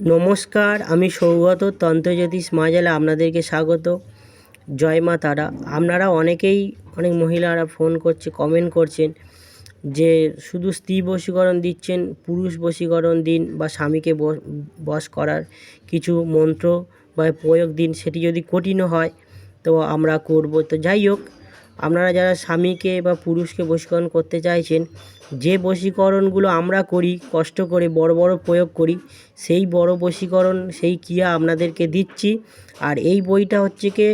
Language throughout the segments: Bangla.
নমস্কার, আমি সৌগত তন্ত্রজ্যোতিষ মাজালে আপনাদেরকে স্বাগত। জয় মা তারা। আপনারা অনেকেই, অনেক মহিলারা ফোন করছে কমেন্ট করছেন যে শুধু স্ত্রী বশীকরণ দিচ্ছেন, পুরুষ বশীকরণ দিন বা স্বামীকে বশ করার কিছু মন্ত্র বা প্রয়োগ দিন, সেটি যদি কঠিনও হয়, তো আমরা করব। তো যাই হোক, আপনারা যারা স্বামীকে বা পুরুষকে বশীকরণ করতে চাইছেন যে বশীকরণগুলো আমরা করি, কষ্ট করে বড় বড় প্রয়োগ করি, সেই বড় বশীকরণ, সেই ক্রিয়া আপনাদেরকে দিচ্ছি। আর এই বইটা হচ্ছে কি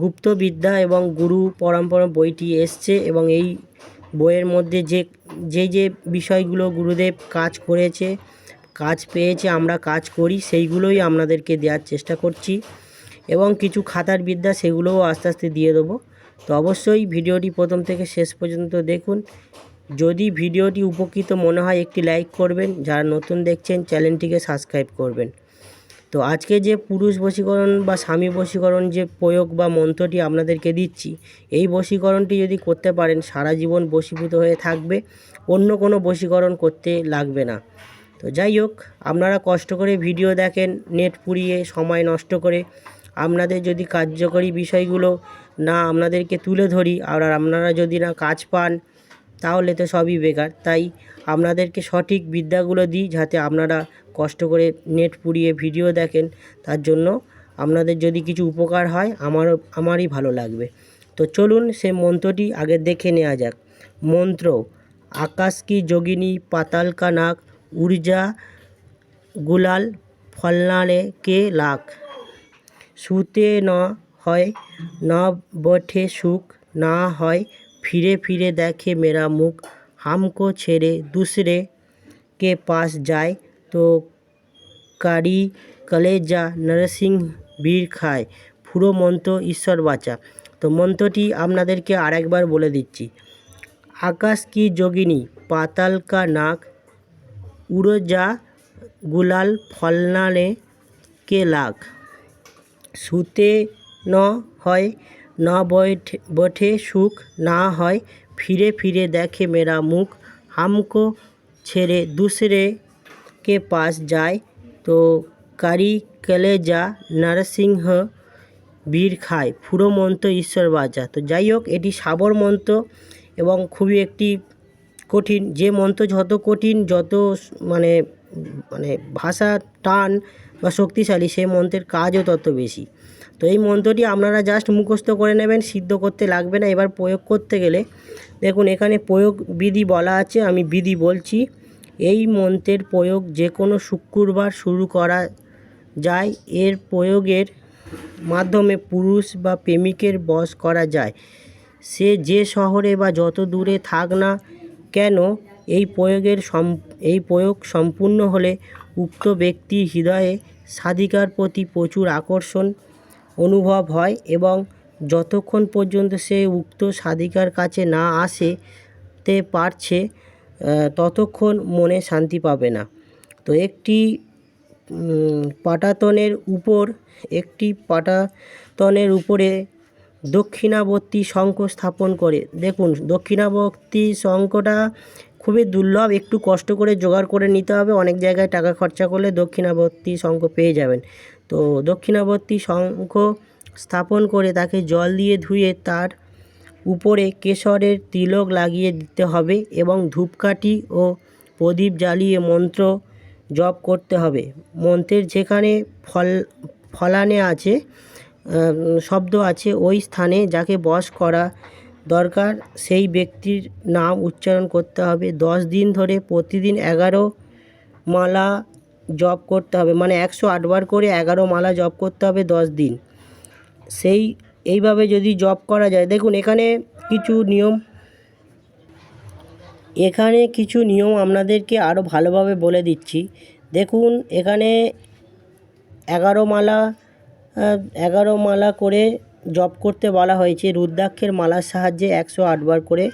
গুপ্তবিদ্যা এবং গুরু পরম্পরা বইটি এসছে এবং এই বইয়ের মধ্যে যে যে যে বিষয়গুলো গুরুদেব কাজ করেছে, কাজ পেয়েছে, আমরা কাজ করি, সেইগুলোই আপনাদেরকে দেওয়ার চেষ্টা করছি এবং কিছু খাতার বিদ্যা সেগুলোও আস্তে আস্তে দিয়ে দেবো। তো অবশ্যই ভিডিওটি প্রথম থেকে শেষ পর্যন্ত দেখুন। যদি ভিডিওটি উপকৃত মনে হয়, একটি লাইক করবেন। যারা নতুন দেখছেন, চ্যানেলটিকে সাবস্ক্রাইব করবেন। তো আজকে যে পুরুষ বশীকরণ বা স্বামী বশীকরণ যে প্রয়োগ বা মন্ত্রটি আপনাদেরকে দিচ্ছি, এই বশীকরণটি যদি করতে পারেন, সারা জীবন বশীভূত হয়ে থাকবে, অন্য কোনো বশীকরণ করতে লাগবে না। তো যাই হোক, আপনারা কষ্ট করে ভিডিও দেখেন, নেট পুড়িয়ে সময় নষ্ট করে। আপনাদের যদি কার্যকরী বিষয়গুলো না আপনাদেরকে তুলে ধরি, আর আপনারা যদি না কাজ পান তাহলে তো সবই বেকার। তাই আপনাদেরকে সঠিক বিদ্যাগুলো দিই যাতে আপনারা কষ্ট করে নেট পুড়িয়ে ভিডিও দেখেন। তার জন্য আপনাদের যদি কিছু উপকার হয় আমারও, আমারই ভালো লাগবে। তো চলুন সে মন্ত্রটি আগে দেখে নেওয়া যাক। মন্ত্র, আকাশ কি যোগিনী, পাতাল কা নাক ঊর্জা গুলাল, ফলনারে কে লাখ? শুতে ন হয়, না বঠে সুখ, না হয় ফিরে ফিরে দেখে মেরা মুখ হামকো ছেড়ে दूसरे के पास যায় তো কারি কলেজা নরসিংহ বীর খায় পুরো মন্ত্র ঈশ্বর বাঁচা তো মন্ত্রটি আপনাদেরকে আরেকবার বলে দিচ্ছি আকাশ কি যোগিনী পাতাল কা নাক উড়োজা গুলাল ফলনালে কে লাখ শুতে ন হয় না বঠে সুখ না হয়, ফিরে ফিরে দেখে মেরা মুখ। হামকো ছেড়ে দুসরে কে পাশ যায় তো কারি কলেজা নরসিংহ বীর খায়, ফুরো মন্ত ঈশ্বর বাজা। তো যাই হোক এটি সাবর মন্ত্র এবং খুবই একটি কঠিন। যে মন্ত্র যত কঠিন, যত মানে মানে ভাষা টান বা শক্তিশালী, সেই মন্ত্রের কাজও তত বেশি। তো এই মন্ত্রটি আপনারা জাস্ট মুখস্থ করে নেবেন, সিদ্ধ করতে লাগবে না। এবার প্রয়োগ করতে গেলে দেখুন, এখানে প্রয়োগ বিধি বলা আছে, আমি বিধি বলছি। এই মন্ত্রের প্রয়োগ যে কোনো শুক্রবার শুরু করা যায়। এর প্রয়োগের মাধ্যমে পুরুষ বা প্রেমিকের বশ করা যায়। সে যে শহরে বা যত দূরে থাক না কেন এই প্রয়োগের সম, এই প্রয়োগ সম্পূর্ণ হলে উক্ত ব্যক্তির হৃদয়ে সাধিকার প্রতি প্রচুর আকর্ষণ অনুভব হয় এবং যতক্ষণ পর্যন্ত সে উক্ত সাধিকার কাছে না আসে তে পারছে ততক্ষণ মনে শান্তি পাবে না। তো একটি পাটাতনের উপর, একটি পাটাতনের উপরে দক্ষিণাবর্তী শঙ্খ স্থাপন করে। দেখুন, দক্ষিণাবর্তী শঙ্খটা খুবই দুর্লভ, একটু কষ্ট করে জোগাড় করে নিতে হবে। অনেক জায়গায় টাকা খরচা করলে দক্ষিণাবর্তী শঙ্খ পেয়ে যাবেন। তো দক্ষিণাবর্তী শঙ্খ স্থাপন করে তাকে জল দিয়ে ধুয়ে তার উপরে কেশরের তিলক লাগিয়ে দিতে হবে এবং ধূপকাঠি ও প্রদীপ জ্বালিয়ে মন্ত্র জপ করতে হবে। মন্ত্রের যেখানে ফল, ফলানে আছে শব্দ আছে, ওই স্থানে যাকে বশ করা দরকার। সেই ব্যক্তির নাম উচ্চারণ করতে হবে। দশ দিন ধরে প্রতিদিন এগারো মালা জপ করতে হবে। মানে একশো আটবার করে এগারো মালা জপ করতে হবে দশ দিন। সেই, এইভাবে যদি জব করা যায়। দেখুন, এখানে কিছু নিয়ম, এখানে কিছু নিয়ম আপনাদেরকে আরও ভালোভাবে বলে দিচ্ছি। দেখুন, এখানে এগারো মালা এগারো মালা করে জপ করতে বলা হয়েছে। রুদ্রাক্ষের মালার সাহায্যে একশো আটবার করে,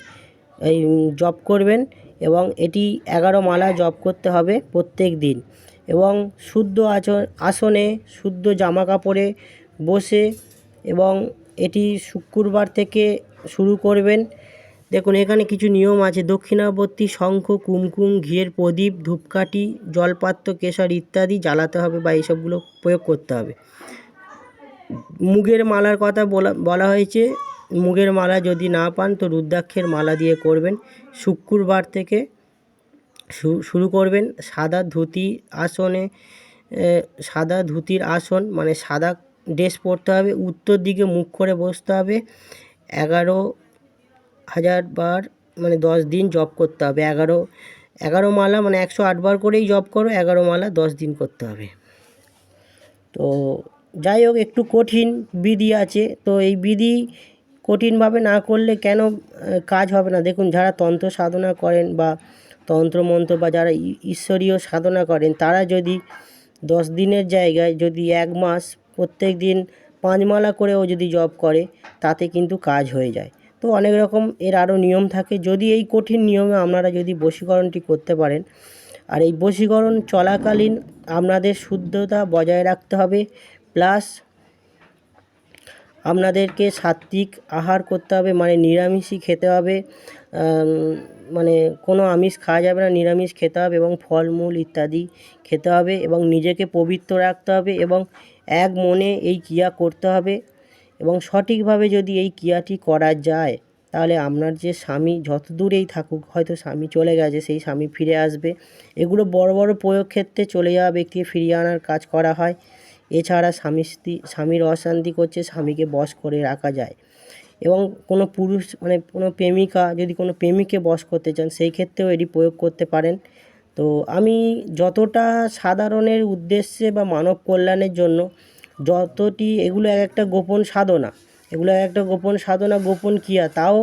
এই জপ করবেন এবং এটি এগারো মালা জপ করতে হবে প্রত্যেক দিন। এবং শুদ্ধ আচর আসনে শুদ্ধ জামা কাপড়ে বসে এবং এটি শুক্রবার থেকে শুরু করবেন। দেখুন, এখানে কিছু নিয়ম আছে। দক্ষিণাবর্তী শঙ্খ, কুমকুম, ঘিয়ের প্রদীপ, ধূপকাঠি, জলপাত্র, কেশর ইত্যাদি জ্বালাতে হবে বা এইসবগুলো প্রয়োগ করতে হবে। মুগের মালার কথা বলা বলা হয়েছে। মুগের মালা যদি না পান, তো রুদ্রাক্ষের মালা দিয়ে করবেন। শুক্রবার থেকে শুরু করবেন সাদা ধুতি আসনে সাদা ধুতির আসন মানে সাদা ড্রেস পরতে হবে। উত্তর দিকে মুখ করে বসতে হবে। এগারো হাজার বার মানে দশ দিন জব করতে হবে। এগারো এগারো মালা মানে একশো আটবার করেই জব করো। এগারো মালা দশ দিন করতে হবে। তো যাই হোক একটু কঠিন বিধি আছে। তো এই বিধি কঠিনভাবে না করলে কেন কাজ হবে না? দেখুন, যারা তন্ত্র সাধনা করেন বা তন্ত্রমন্ত্র বা যারা ঈশ্বরীয় সাধনা করেন, তারা যদি দশ দিনের জায়গায় যদি এক মাস প্রত্যেক দিন পাঁচমালা করেও যদি জব করে, তাতে কিন্তু কাজ হয়ে যায়। তো অনেক রকম এর আরও নিয়ম থাকে। যদি এই কঠিন নিয়মে আপনারা যদি বশীকরণটি করতে পারেন, আর এই বশীকরণ চলাকালীন আপনাদের শুদ্ধতা বজায় রাখতে হবে। প্লাস আপনাদেরকে সাত্বিক আহার করতে হবে মানে নিরামিষই খেতে হবে মানে কোনো আমিষ খাওয়া যাবে না, নিরামিষ খেতে হবে এবং ফলমূল ইত্যাদি খেতে হবে এবং নিজেকে পবিত্র রাখতে হবে এবং এক মনে এই ক্রিয়া করতে হবে এবং সঠিকভাবে যদি এই ক্রিয়াটি করা যায়, তাহলে আপনার যে স্বামী যত দূরেই থাকুক, হয়তো স্বামী চলে গেছে, সেই স্বামী ফিরে আসবে। এগুলো বড় বড় প্রয়োগ ক্ষেত্রে চলে যাওয়া ব্যক্তিকে ফিরিয়ে আনার কাজ করা হয়। এছাড়া স্বামী স্ত্রী, স্বামীর অশান্তি করছে, স্বামীকে বশ করে রাখা যায়। এবং কোনো পুরুষ মানে কোনো প্রেমিকা, যদি কোনো প্রেমিককে বশ করতে চান, সেই ক্ষেত্রেও এটি প্রয়োগ করতে পারেন। তো আমি যতটা সাধারণের উদ্দেশ্যে বা মানব কল্যাণের জন্য যতটি, এগুলো এক একটা গোপন সাধনা, এগুলো এক একটা গোপন সাধনা, গোপন ক্রিয়া, তাও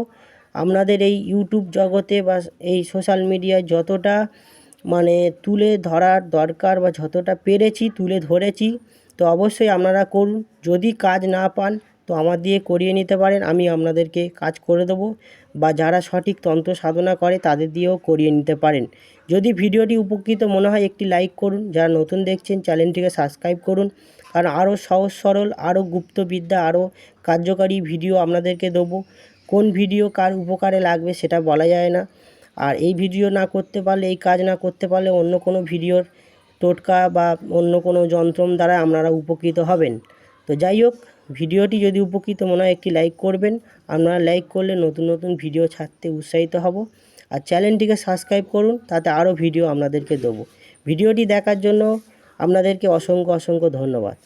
আপনাদের এই ইউটিউব জগতে বা এই সোশ্যাল মিডিয়ায় যতটা মানে তুলে ধরার দরকার বা যতটা পেরেছি, তুলে ধরেছি তো অবশ্যই আপনারা করুন। যদি কাজ না পান, তো আমার দিয়ে করিয়ে নিতে পারেন, আমি আপনাদেরকে কাজ করে দেবো বা যারা সঠিক তন্ত্র সাধনা করে, তাদের দিয়েও করিয়ে নিতে পারেন। যদি ভিডিওটি উপকৃত মনে হয়, একটি লাইক করুন। যারা নতুন দেখছেন, চ্যানেলটিকে সাবস্ক্রাইব করুন। কারণ আরও সহজ, সরল, আরও গুপ্তবিদ্যা, আরও কার্যকারী ভিডিও আপনাদেরকে দেবো। কোন ভিডিও কার উপকারে লাগবে সেটা বলা যায় না। আর এই ভিডিও না করতে পারলে, এই কাজ না করতে পারলে অন্য কোনো ভিডিওর টোটকা বা অন্য কোনো যন্ত্র দ্বারা আপনারা উপকৃত হবেন। তো যাই হোক, ভিডিওটি যদি উপকৃত মনে হয়, একটি লাইক করবেন। আপনারা লাইক করলে নতুন নতুন ভিডিও ছাড়তে উৎসাহিত হব। আর চ্যানেলটিকে সাবস্ক্রাইব করুন, তাতে আরও ভিডিও আপনাদেরকে দেবো। ভিডিওটি দেখার জন্য আপনাদেরকে অসংখ্য অসংখ্য ধন্যবাদ।